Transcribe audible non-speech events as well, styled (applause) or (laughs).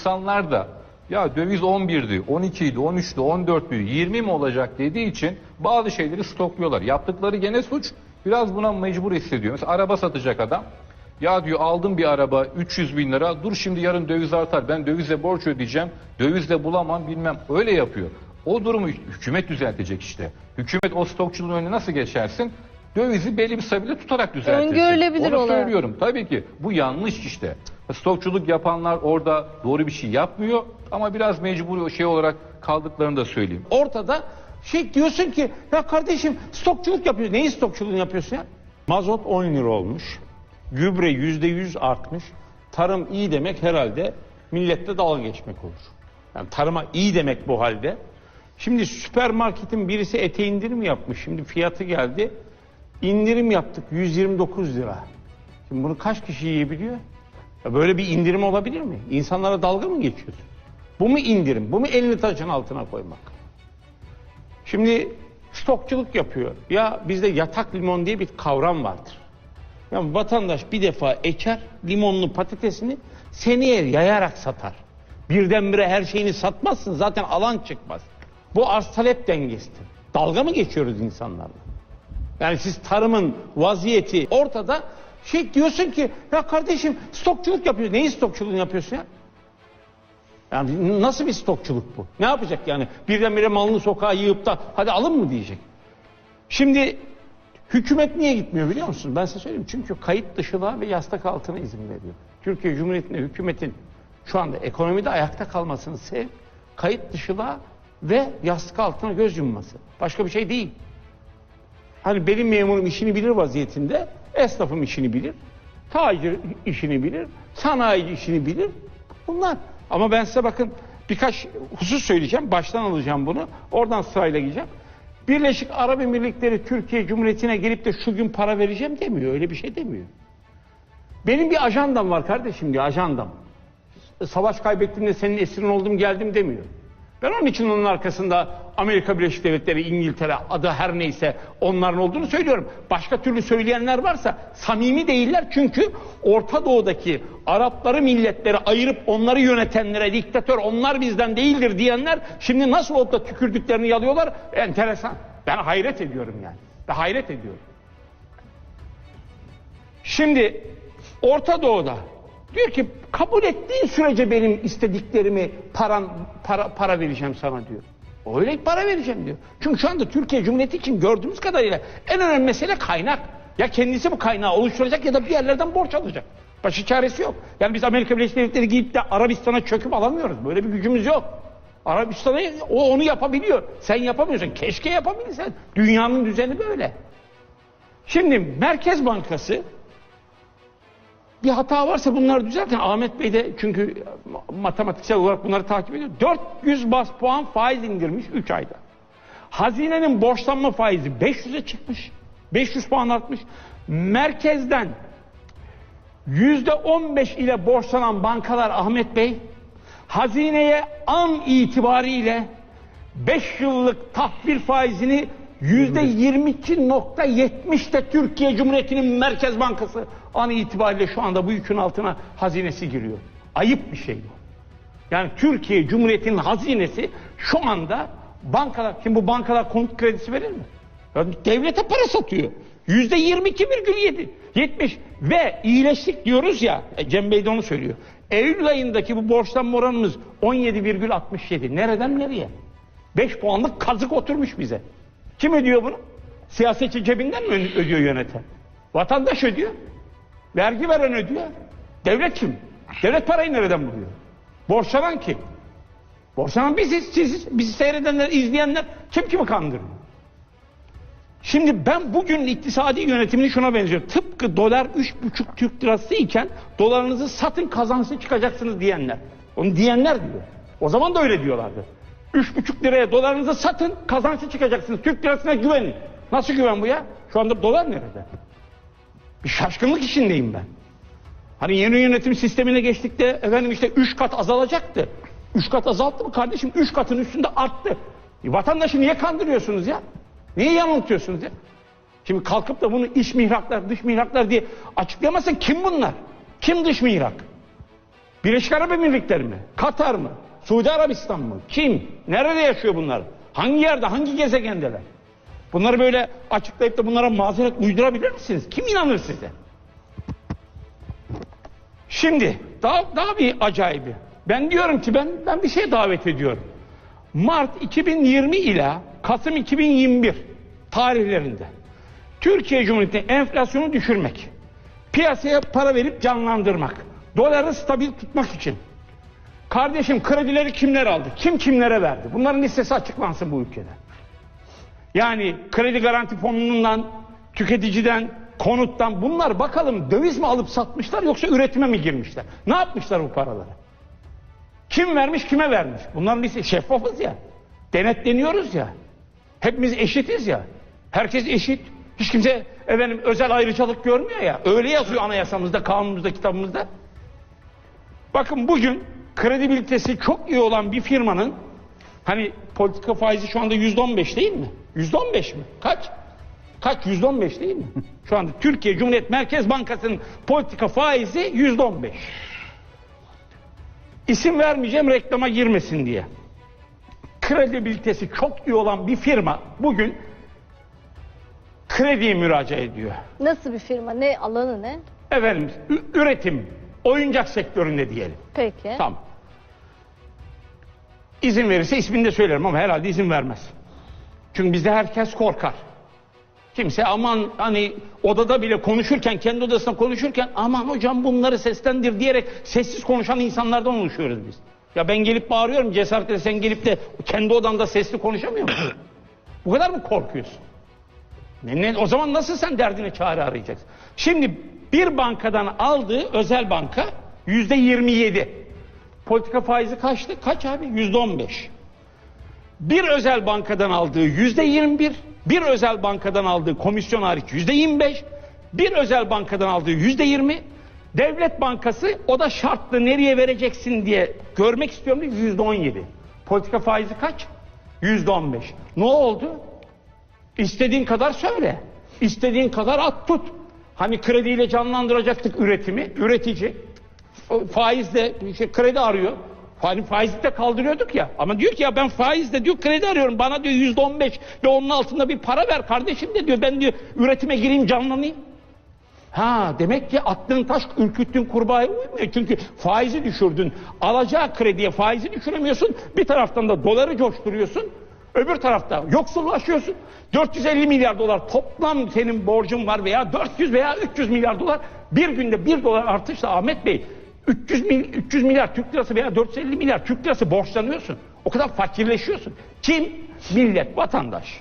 İnsanlar da ya döviz 11'di, 12'ydi, 13'tü, 14'tü, 20 mi olacak dediği için bazı şeyleri stokluyorlar. Yaptıkları gene suç. Biraz buna mecbur hissediyor. Mesela araba satacak adam. Ya diyor aldım bir araba 300 bin lira. Dur şimdi yarın döviz artar. Ben dövizle borç ödeyeceğim. Dövizle bulamam bilmem. Öyle yapıyor. O durumu hükümet düzeltecek işte. Hükümet o stokçuluğun önüne nasıl geçersin? Dövizi belli bir sayıda tutarak düzeltirsin. Öngörülebilir Onu olarak. söylüyorum. Tabii ki bu yanlış işte. Stokçuluk yapanlar orada doğru bir şey yapmıyor ama biraz mecbur şey olarak kaldıklarını da söyleyeyim. Ortada şey diyorsun ki ya kardeşim stokçuluk yapıyorsun. Neyi stokçuluğunu yapıyorsun ya? Mazot 10 lira olmuş. Gübre yüzde yüz artmış. Tarım iyi demek herhalde millette dalga geçmek olur. Yani tarıma iyi demek bu halde. Şimdi süpermarketin birisi ete indirim yapmış. Şimdi fiyatı geldi. İndirim yaptık 129 lira. Şimdi bunu kaç kişi yiyebiliyor? Böyle bir indirim olabilir mi? İnsanlara dalga mı geçiyorsun? Bu mu indirim? Bu mu elini taşın altına koymak? Şimdi stokçuluk yapıyor. Ya bizde yatak limon diye bir kavram vardır. Yani vatandaş bir defa eker limonlu patatesini seneye yayarak satar. Birdenbire her şeyini satmazsın zaten alan çıkmaz. Bu arz talep dengesidir. Dalga mı geçiyoruz insanlarla? Yani siz tarımın vaziyeti ortada şey diyorsun ki ya kardeşim stokçuluk yapıyorsun. Neyi stokçuluğunu yapıyorsun ya? Yani nasıl bir stokçuluk bu? Ne yapacak yani? Birdenbire malını sokağa yığıp da hadi alın mı diyecek. Şimdi hükümet niye gitmiyor biliyor musun? Ben size söyleyeyim. Çünkü kayıt dışılığa ve yastak altına izin veriyor. Türkiye Cumhuriyeti'nde hükümetin şu anda ekonomide ayakta kalmasının sebebi kayıt dışılığa ve yastık altına göz yumması. Başka bir şey değil. Hani benim memurum işini bilir vaziyetinde, esnafım işini bilir, tacir işini bilir, sanayi işini bilir. Bunlar. Ama ben size bakın birkaç husus söyleyeceğim. Baştan alacağım bunu. Oradan sırayla gideceğim. Birleşik Arap Emirlikleri Türkiye Cumhuriyeti'ne gelip de şu gün para vereceğim demiyor. Öyle bir şey demiyor. Benim bir ajandam var kardeşim diyor ajandam. Savaş kaybettiğimde senin esirin oldum geldim demiyor. Ben onun için onun arkasında Amerika Birleşik Devletleri, İngiltere adı her neyse onların olduğunu söylüyorum. Başka türlü söyleyenler varsa samimi değiller çünkü Orta Doğu'daki Arapları milletleri ayırıp onları yönetenlere diktatör onlar bizden değildir diyenler şimdi nasıl olup da tükürdüklerini yalıyorlar enteresan. Ben hayret ediyorum yani. Ben hayret ediyorum. Şimdi Orta Doğu'da diyor ki kabul ettiğin sürece benim istediklerimi paran, para, para vereceğim sana diyor. Öyle para vereceğim diyor. Çünkü şu anda Türkiye Cumhuriyeti için gördüğümüz kadarıyla en önemli mesele kaynak. Ya kendisi bu kaynağı oluşturacak ya da bir yerlerden borç alacak. Başı çaresi yok. Yani biz Amerika Birleşik Devletleri gidip de Arabistan'a çöküp alamıyoruz. Böyle bir gücümüz yok. Arabistan'a o onu yapabiliyor. Sen yapamıyorsun. Keşke yapabilsen. Dünyanın düzeni böyle. Şimdi Merkez Bankası bir hata varsa bunları düzeltin. Ahmet Bey de çünkü matematiksel olarak bunları takip ediyor. 400 bas puan faiz indirmiş 3 ayda. Hazinenin borçlanma faizi 500'e çıkmış. 500 puan artmış. Merkezden %15 ile borçlanan bankalar Ahmet Bey hazineye an itibariyle 5 yıllık tahvil faizini %22.70'te Türkiye Cumhuriyeti'nin Merkez Bankası an itibariyle şu anda bu yükün altına hazinesi giriyor. Ayıp bir şey bu. Yani Türkiye Cumhuriyeti'nin hazinesi şu anda bankalar, şimdi bu bankalar konut kredisi verir mi? Ya devlete para satıyor. Yüzde 22,7 70 ve iyileştik diyoruz ya e, Cem Bey de onu söylüyor. Eylül ayındaki bu borçlanma oranımız 17,67. Nereden nereye? 5 puanlık kazık oturmuş bize. Kim ödüyor bunu? Siyasetçi cebinden mi ödüyor yöneten? Vatandaş ödüyor. Vergi veren ödüyor. Devlet kim? Devlet parayı nereden buluyor? Borçlanan kim? Borçlanan biziz, siziz, bizi seyredenler, izleyenler kim kimi kandırıyor? Şimdi ben bugün iktisadi yönetimini şuna benziyor. Tıpkı dolar 3,5 Türk lirası iken dolarınızı satın kazançlı çıkacaksınız diyenler. Onu diyenler diyor. O zaman da öyle diyorlardı. 3,5 liraya dolarınızı satın kazançlı çıkacaksınız. Türk lirasına güvenin. Nasıl güven bu ya? Şu anda dolar nerede? Bir şaşkınlık içindeyim ben. Hani yeni yönetim sistemine geçtik de efendim işte 3 kat azalacaktı. 3 kat azalttı mı kardeşim? 3 katın üstünde arttı. E, vatandaşı niye kandırıyorsunuz ya? Niye yanıltıyorsunuz ya? Şimdi kalkıp da bunu iç mihraklar, dış mihraklar diye açıklayamazsan kim bunlar? Kim dış mihrak? Birleşik Arap Emirlikleri mi? Katar mı? Suudi Arabistan mı? Kim? Nerede yaşıyor bunlar? Hangi yerde, hangi gezegendeler? Bunları böyle açıklayıp da bunlara mazeret uydurabilir misiniz? Kim inanır size? Şimdi daha, daha bir acayibi. Ben diyorum ki ben ben bir şey davet ediyorum. Mart 2020 ile Kasım 2021 tarihlerinde Türkiye Cumhuriyeti enflasyonu düşürmek, piyasaya para verip canlandırmak, doları stabil tutmak için kardeşim kredileri kimler aldı? Kim kimlere verdi? Bunların listesi açıklansın bu ülkede. Yani kredi garanti fonundan, tüketiciden, konuttan bunlar bakalım döviz mi alıp satmışlar yoksa üretime mi girmişler? Ne yapmışlar bu paraları? Kim vermiş kime vermiş? Bunların listesi şeffafız ya. Denetleniyoruz ya. Hepimiz eşitiz ya. Herkes eşit. Hiç kimse efendim özel ayrıcalık görmüyor ya. Öyle yazıyor anayasamızda, kanunumuzda, kitabımızda. Bakın bugün kredibilitesi çok iyi olan bir firmanın hani politika faizi şu anda yüzde on beş değil mi? Yüzde on beş mi? Kaç? Kaç? Yüzde on beş değil mi? (laughs) Şu anda Türkiye Cumhuriyet Merkez Bankası'nın politika faizi yüzde on beş. İsim vermeyeceğim reklama girmesin diye. Kredibilitesi çok iyi olan bir firma bugün krediye müracaat ediyor. Nasıl bir firma? Ne alanı ne? Efendim üretim, oyuncak sektöründe diyelim. Peki. Tamam. İzin verirse ismini de söylerim ama herhalde izin vermez. Çünkü bizde herkes korkar. Kimse aman hani odada bile konuşurken, kendi odasında konuşurken aman hocam bunları seslendir diyerek sessiz konuşan insanlardan oluşuyoruz biz. Ya ben gelip bağırıyorum cesaretle sen gelip de kendi odanda sesli konuşamıyor musun? Bu kadar mı korkuyorsun? Ne, ne- o zaman nasıl sen derdine çare arayacaksın? Şimdi bir bankadan aldığı özel banka yüzde 27. Politika faizi kaçtı? Kaç abi? Yüzde 15. Bir özel bankadan aldığı yüzde 21, bir özel bankadan aldığı komisyon hariç yüzde 25, bir özel bankadan aldığı yüzde 20, devlet bankası o da şartlı nereye vereceksin diye görmek istiyorum diye yüzde 17. Politika faizi kaç? Yüzde 15. Ne oldu? İstediğin kadar söyle. İstediğin kadar at tut. Hani krediyle canlandıracaktık üretimi. Üretici faizle işte kredi arıyor. Hani faizi de kaldırıyorduk ya. Ama diyor ki ya ben faizle diyor kredi arıyorum. Bana diyor yüzde on beş ve onun altında bir para ver kardeşim de diyor. Ben diyor üretime gireyim canlanayım. Ha demek ki attığın taş ürküttüğün kurbağaya uymuyor. Çünkü faizi düşürdün. Alacağı krediye faizi düşüremiyorsun. Bir taraftan da doları coşturuyorsun. Öbür tarafta yoksullaşıyorsun. 450 milyar dolar toplam senin borcun var veya 400 veya 300 milyar dolar bir günde 1 dolar artışla Ahmet Bey 300, mil, 300 milyar Türk lirası veya 450 milyar Türk lirası borçlanıyorsun. O kadar fakirleşiyorsun. Kim? Millet, vatandaş.